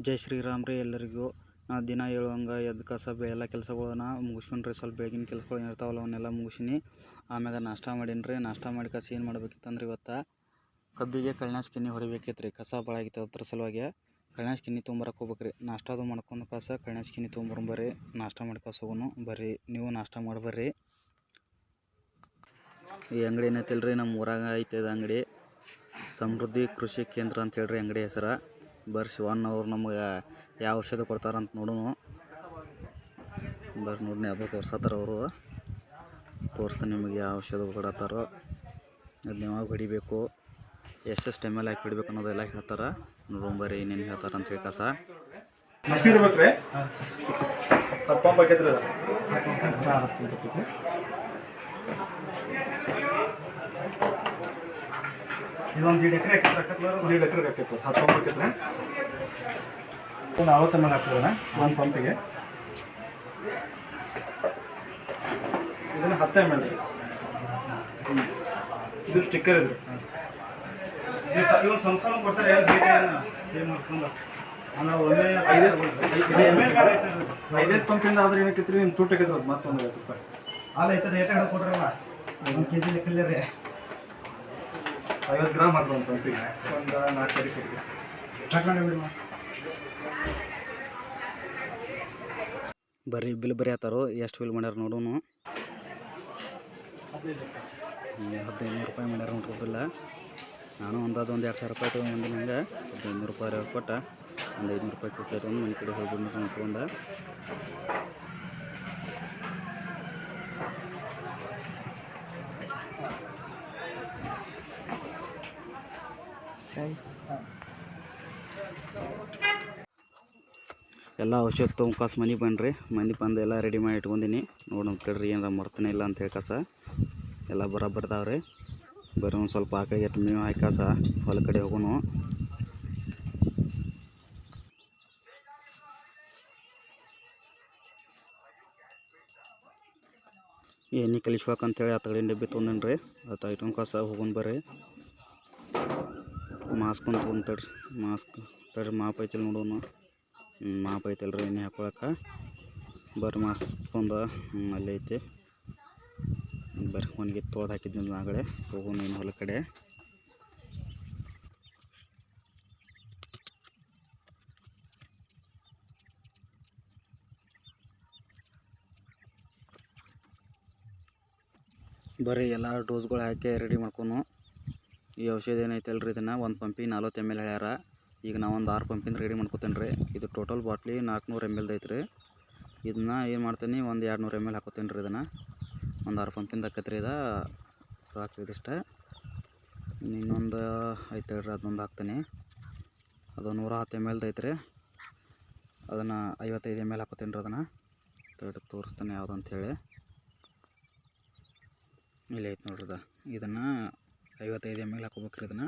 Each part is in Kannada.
ಜೈ ಶ್ರೀರಾಮ್ ರೀ ಎಲ್ಲರಿಗೂ. ನಾ ದಿನ ಹೇಳುವಂಗೆ ಎದ್ದು ಕಸ ಎಲ್ಲ ಕೆಲಸಗಳನ್ನ ಮುಗಿಸ್ಕೊಂಡ್ರಿ ಸ್ವಲ್ಪ ಬೆಳಗಿನ ಕೆಲ್ಸಗಳು ಏನಿರ್ತಾವಲ್ಲ ಅವನ್ನೆಲ್ಲ ಮುಗಿಸಿನಿ ಆಮ್ಯಾಗ ನಾಷ್ಟ ಮಾಡೀನಿ ರೀ. ನಾಷ್ಟ ಮಾಡಿ ಕಸ ಏನು ಮಾಡ್ಬೇಕಿತ್ತಂದ್ರೆ ಇವತ್ತು ಕಬ್ಬಿಗೆ ಕಳ್ನಾಸ್ ಕಿನ್ನಿ ಹೊಡಿಬೇಕಿತ್ತು ರೀ ಕಸ ಭಾಳ ಆಗಿತ್ತು ಅದ್ರ ಸಲುವಾಗಿ ಕಳ್ನಾಸ್ ಕಿನ್ನಿ ತೊಂಬರಕ್ಕೆ ಹೋಗ್ಬೇಕು ರೀ. ನಾಷ್ಟ ಅದು ಮಾಡ್ಕೊಂಡು ಕಸ ಕಳ್ನಾಸ್ ಕಿನ್ನಿ ತೊಗೊಂಬರ್ರಿ ನಾಷ್ಟ ಮಾಡಿ ಕಸ ಹೋಗೋನು ಬರ್ರಿ. ನೀವು ನಾಷ್ಟ ಮಾಡಿ ಬರ್ರಿ ಈ ಅಂಗಡಿ ಏನೈತಿಲ್ಲ ರೀ ನಮ್ಮ ಊರಾಗ ಐತೆ ಇದು ಅಂಗಡಿ. ಸಮೃದ್ಧಿ ಕೃಷಿ ಕೇಂದ್ರ ಅಂತ ರೀ ಅಂಗಡಿ ಹೆಸರು. ಬರ್ರಿ ಶಿವಣ್ಣ ಅವ್ರು ನಮ್ಗೆ ಯಾವ ಔಷಧ ಕೊಡ್ತಾರಂತ ನೋಡೋಣ. ಬರ್ರಿ ನೋಡಿ ಅದು ತೋರ್ಸತ್ತಾರ ಅವರು. ತೋರಿಸಿ ನಿಮಗೆ ಯಾವ ಔಷಧ ಕೊಡತ್ತಾರೋ. ಅದನ್ನ ಯಾವಾಗ ಹೊಡಿಬೇಕು. ಎಷ್ಟೆಷ್ಟು ಟೈಮಲ್ಲಿ ಹಾಕಿ ಹೊಡಿಬೇಕು ಅನ್ನೋದೆಲ್ಲ ಹೇಳ್ತಾರೆ. ನೋಡೋಣ ಬರ್ರಿ ಏನೇನು ಹೇಳ್ತಾರೆ ಅಂತ ಹೇಳಿ ಕಸ. ಇದೊಂದು ಎರಡು ಎಕರೆ ದೀಡ್ ಎಕರೆ ಒಂದು ಅರವತ್ತು ಪಂಪಿಗೆ. ಇದನ್ನು ಹತ್ತು ಎಂ ಎಲ್ ಇದು ಸ್ಟಿಕ್ಕರ್ ಇದೆ. ಇವ್ರು ಸಣ್ಣ ಸಣ್ಣ ಕೊಡ್ತಾರೆ ಸೇವ್ ಮಾಡ್ಕೊಂಡು ನಾವು ಒಮ್ಮೆ ಐದೈದು ಪಂಪಿಂದ ಆದ್ರೆ ಏನಕ್ಕೆ ನಿಮ್ಮ ಅದು ಮತ್ತೊಂದು ಐವತ್ತು ರೂಪಾಯಿ. ಹಾಲು ಐತೆ ರೇಟ್ ಹಾಕೊಡ್ರಲ್ಲ ಕೊಡ್ರಲ್ಲ. ಒಂದು ಕೆ ಜಿ ಲೆಕ್ಕಲ್ಲೇ ಐವತ್ತು ಗ್ರಾಮ್ ಹಾಕಿ ಒಂದು ಪಂಪಿಗೆ. ಒಂದು ನಾಲ್ಕು ಕಡಿ. ಕಡಿ ಬರೀ ಬಿಲ್ ಬರೀ ಆತಾರು. ಎಷ್ಟು ಬಿಲ್ ಮಾಡ್ಯಾರ ನೋಡೋನು. ಹದಿನೈದು ನೂರು ರೂಪಾಯಿ ಮಾಡ್ಯಾರ ನೋಡ್ರಿ ಬಿಲ್ಲ ನಾನು ಅಂದಾಜು ಒಂದು ಎರಡು ಸಾವಿರ ರೂಪಾಯಿ ತೊಗೊಂಡು ನಂಗೆ ಹದಿನೈದು ರೂಪಾಯಿ ಕೊಟ್ಟ. ಒಂದು ಐದುನೂರು ರೂಪಾಯಿ ಕೊಡ್ತಾರೆ ಒಂದು ಮನೆ ಕಡೆ ಹೋಗ್ಬಿಟ್ಟು ತೊಗೊಂಡ. ಎಲ್ಲ ಔಷಧ ತೊಗೊಂಡು ಕಾಸು ಮನೆಗೆ ಬನ್ರಿ. ಮನೆ ಬಂದು ಎಲ್ಲ ರೆಡಿ ಮಾಡಿ ಇಟ್ಕೊಂಡಿನಿ. ನೋಡೋಣ ಕೇಳ್ರಿ ಏನಾರ ಮರ್ತನೆ ಇಲ್ಲ ಅಂತ ಹೇಳಿ ಕಸ ಎಲ್ಲ ಬರಬರ್ತಾವ ರೀ ಬರೀ ಒಂದು ಸ್ವಲ್ಪ ಆಕಳಿಗೆ ಎಟ್ಟು ಮೇವು ಕಸ ಹೊಲ ಕಡೆ ಹೋಗೋನು ಎಣ್ಣೆ ಕಲಿಸ್ಬೇಕಂತೇಳಿ ಆ ತಗಡಿನ ಡಬ್ಬಿ ತೊಗೊಂಡೇನಿ ರೀ ಅದು ಇಟ್ಕೊಂಡು ಹೋಗೋಣ ಬರ್ರಿ. ಮಾಸ್ಕ್ ಒಂದು ತೊಗೊಂಡ್ ತಡ್ರಿ. ಮಾಸ್ಕ್ ತಡ್ರಿ, ಮಾಪ್ ಐತಿಲ್ಲ ನೋಡೋಣ ಮಾಪ್ ಐತಲ್ರಿ ಎಣ್ಣೆ ಹಾಕೊಳಕ್ಕೆ ಬರ್ರಿ ಮಾಸ್ಕ್ ಒಂದು ಅಲ್ಲೇ ಐತಿ. ಬರ್ರಿ ಒಣಗಿ ತೊಳ್ದು ಹಾಕಿದ್ನಿ ಆಗಡೆ ಹೋಗೋಣ ಏನು ಹೊಲ ಕಡೆ. ಬರ್ರಿ, ಎಲ್ಲ ಡೋಸ್ಗಳು ಹಾಕಿ ರೆಡಿ ಮಾಡ್ಕೊನು. ಈ ಔಷಧ ಏನೈತೆ ಅಲ್ರಿ ಇದನ್ನು? ಒಂದು ಪಂಪಿಗೆ ನಲ್ವತ್ತು ಎಂ ಎಲ್ ಹೇಳ್ಯಾರ. ಈಗ ನಾವು ಒಂದು ಆರು ಪಂಪಿಂದ ರೆಡಿ ಮಾಡ್ಕೊತೇನೆ ರೀ. ಇದು ಟೋಟಲ್ ಬಾಟ್ಲಿ ನಾಲ್ಕುನೂರು ಎಂ ಎಲ್ದು ಐತ್ರಿ. ಇದನ್ನ ಏನು ಮಾಡ್ತೀನಿ, ಒಂದು ಎರಡು ನೂರು ಎಂ ಎಲ್ ಹಾಕೋತೇನೆ ರೀ ಇದನ್ನು. ಒಂದು ಆರು ಪಂಪಿಂದ ಹಾಕತ್ರಿ ಇದು. ಸಾಕು ಇದಿಷ್ಟ. ಇನ್ನು ಇನ್ನೊಂದು ಐತೆ ಹೇಳ್ರಿ, ಅದೊಂದು ಹಾಕ್ತೀನಿ. ಅದು ನೂರ ಹತ್ತು ಎಂ ಎಲ್ದು ಐತ್ರಿ. ಅದನ್ನು ಐವತ್ತೈದು ಎಂ ಎಲ್ ಹಾಕೋತೇನೆ ರೀ ಅದನ್ನು. ತಡಿ ತೋರಿಸ್ತಾನೆ ಯಾವ್ದು ಅಂಥೇಳಿ ಇಲ್ಲಿ ಐತೆ ನೋಡ್ರಿ ಇದು. ಇದನ್ನು ಐವತ್ತೈದು ಎಂ ಎಲ್ ಹಾಕೋಬೇಕ್ರಿ ಇದನ್ನು.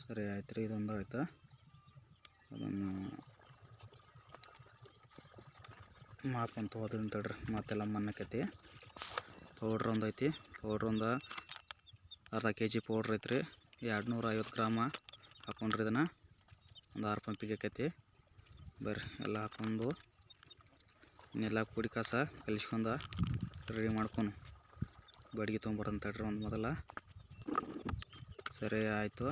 ಸರಿ ಆಯ್ತು ರೀ ಇದೊಂದು ಆಯ್ತು? ಅದನ್ನು ಮಾಪಂತ ಹೋದ್ರಿಂದ ತಡ್ರಿ, ಮತ್ತೆಲ್ಲ ಮಣ್ಣಕೈತಿ ಪೌಡ್ರ್ ಒಂದು ಐತಿ, ಪೌಡ್ರ್ ಒಂದು ಅರ್ಧ ಕೆ ಜಿ ಪೌಡ್ರ್ ಐತ್ರಿ ಎರಡು ನೂರ ಐವತ್ತು ಗ್ರಾಮ ಹಾಕೊಂಡ್ರಿ ಇದನ್ನು. ಒಂದು ಆರು ಪಂಪಿಗೆ ಆಕೈತಿ ಬರ್ರಿ, ಎಲ್ಲ ಹಾಕೊಂಡು, ಇನ್ನೆಲ್ಲ ಪುಡಿ ಕಸ ಕಲಿಸ್ಕೊಂಡು ರೆಡಿ ಮಾಡ್ಕೊಂಡು ಬಡ್ಗೆ ತೊಗೊಂಬರಂತ ತಡ್ರಿ ಒಂದು ಮೊದಲ. ಸರಿ ಆಯಿತು.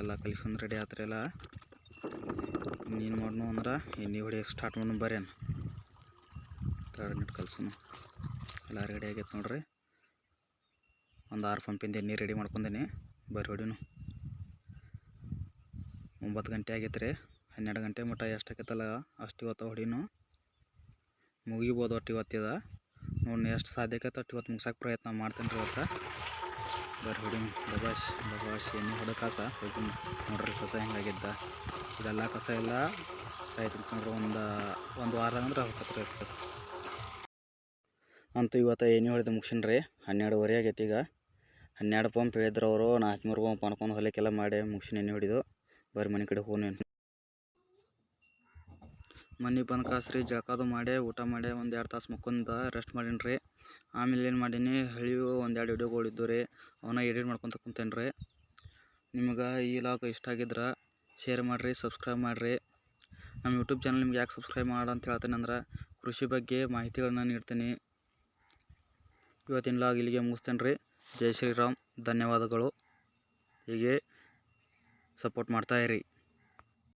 ಎಲ್ಲ ಕಲಿಸ್ಕೊಂಡು ರೆಡಿ ಆತ್ರಿ ಎಲ್ಲ. ನೀನು ಮಾಡ್ನು ಅಂದ್ರೆ ಎಣ್ಣೆ ಹೊಡಿಯೋಕೆ ಸ್ಟಾರ್ಟ್ ಮಾಡೋಣ ಬರೇನು ತಡ ಕಲ್ಸೋಣ ಎಲ್ಲ ರೆಡಿ ಆಗೈತೆ ನೋಡ್ರಿ. ಒಂದು ಆರು ಪಂಪಿಂದ ಎಣ್ಣೆ ರೆಡಿ ಮಾಡ್ಕೊಂಡೀನಿ. ಬರ್ರಿ ಹೊಡಿನು. ಒಂಬತ್ತು ಗಂಟೆ ಆಗೈತೆ ರೀ ಹನ್ನೆರಡು ಗಂಟೆ ಮಟ್ಟ ಎಷ್ಟು ಆಕೈತಲ್ಲ ಅಷ್ಟು ಇವತ್ತು ಹೊಡಿನು. ಮುಗಿಬೋದು ಒಟ್ಟು ಇವತ್ತಿದ. ನೋಡಿ ಎಷ್ಟು ಸಾಧ್ಯ ಆಕೈತೆ ಅಷ್ಟು ಇವತ್ತು ಮುಗ್ಸಕ್ಕೆ ಪ್ರಯತ್ನ ಮಾಡ್ತೀನಿ ರೀ ಇವತ್ತು. ಬರ್ರಿ ಹುಡಿ ಬಬಾಶ್ ಬಬಾಶ್ ಎಣ್ಣೆ ಹೊಡೆ ಕಸ. ಹೋಗಿ ನೋಡ್ರಿ ಕಸ ಹೆಂಗಾಗಿದ್ದ. ಇದೆಲ್ಲ ಕಸ ಎಲ್ಲ ಆಯ್ತು ನೋಡ್ರಿ ಒಂದು ಒಂದು ವಾರ ಅಂದ್ರೆ ಇರ್ತದೆ ಅಂತೂ ಇವತ್ತು ಎಣ್ಣೆ ಹೊಡೆದು ಮುಗಿಸಿನ್ರಿ ರೀ. ಹನ್ನೆರಡುವರೆ ಆಗೈತಿ ಈಗ. ಹನ್ನೆರಡು ಪಂಪ್ ಹೇಳಿದ್ರು ಅವರು, ನಾಲ್ಕುನೂರು ಪಂಪ್ ಅನ್ಕೊಂಡು ಹೊಲಕ್ಕೆಲ್ಲ ಮಾಡಿ ಮುಗಿಸಿನ ಎಣ್ಣೆ ಹೊಡಿದು. ಬರ್ರಿ ಮನೆ ಕಡೆ ಹೋಗಿ ಮನೆ ಬಂದು ಕಾಸ್ರಿ, ಜಳಕಾದು ಮಾಡಿ, ಊಟ ಮಾಡಿ ಒಂದು ಎರಡು ತಾಸು ಮಕ್ಕೊಂದ ರೆಸ್ಟ್ ಮಾಡೀನಿ ರೀ. ಆಮೇಲೆ ಏನು ಮಾಡೀನಿ ಹಳಿವು ಒಂದೆರಡು ವಿಡಿಯೋಗಳಿದ್ದು ರೀ. ಅವನ್ನ ಎಡಿಟ್ ಮಾಡ್ಕೊತ ಕುಂತೇನೆ ರೀ. ನಿಮ್ಗೆ ಈ ಲಾಗ್ ಇಷ್ಟ ಆಗಿದ್ರೆ ಶೇರ್ ಮಾಡಿರಿ ಸಬ್ಸ್ಕ್ರೈಬ್ ಮಾಡಿರಿ. ನಮ್ಮ ಯೂಟ್ಯೂಬ್ ಚಾನೆಲ್ ನಿಮ್ಗೆ ಯಾಕೆ ಸಬ್ಸ್ಕ್ರೈಬ್ ಮಾಡ ಅಂತ ಹೇಳ್ತೇನೆ ಅಂದ್ರೆ ಕೃಷಿ ಬಗ್ಗೆ ಮಾಹಿತಿಗಳನ್ನ ನೀಡ್ತೀನಿ. ಇವತ್ತಿನ ಲಾಗ್ ಇಲ್ಲಿಗೆ ಮುಗಿಸ್ತೇನೆ ರೀ. ಜೈ ಶ್ರೀರಾಮ್, ಧನ್ಯವಾದಗಳು. ಹೀಗೆ ಸಪೋರ್ಟ್ ಮಾಡ್ತಾ ಇರಿ.